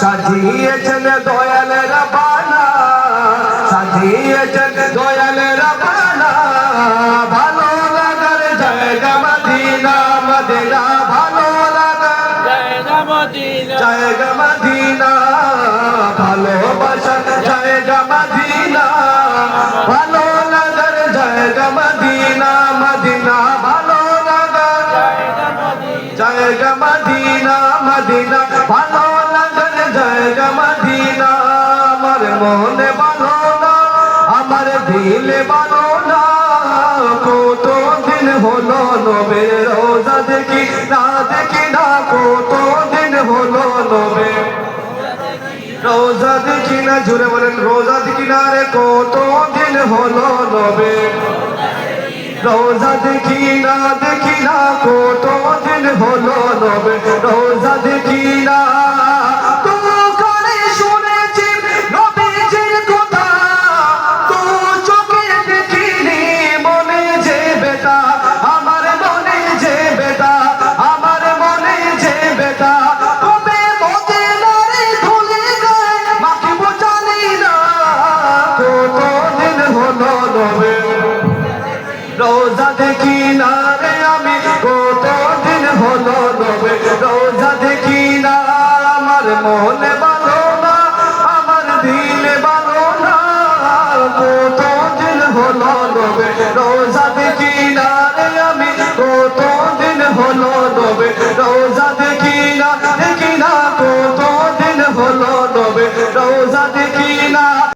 সাজিয়েছেন দয়ালের বানা। সাজিয়েছেন দয়াল জায়গা ভালো লাগার জায়গা আমার মনে ভালো আমার দিলে ভালো না। কত দিন হলো নবে রোজা দেখি, না দেখি না কত দিন হলো নবে রোজা দেখি বলেন, রোজা দেখি না রে কত দিন হলো নবে রোজা দেখি না দেখি না কত হলো নবে রোজা দেখি না। তো কানে শুনেছি 그래서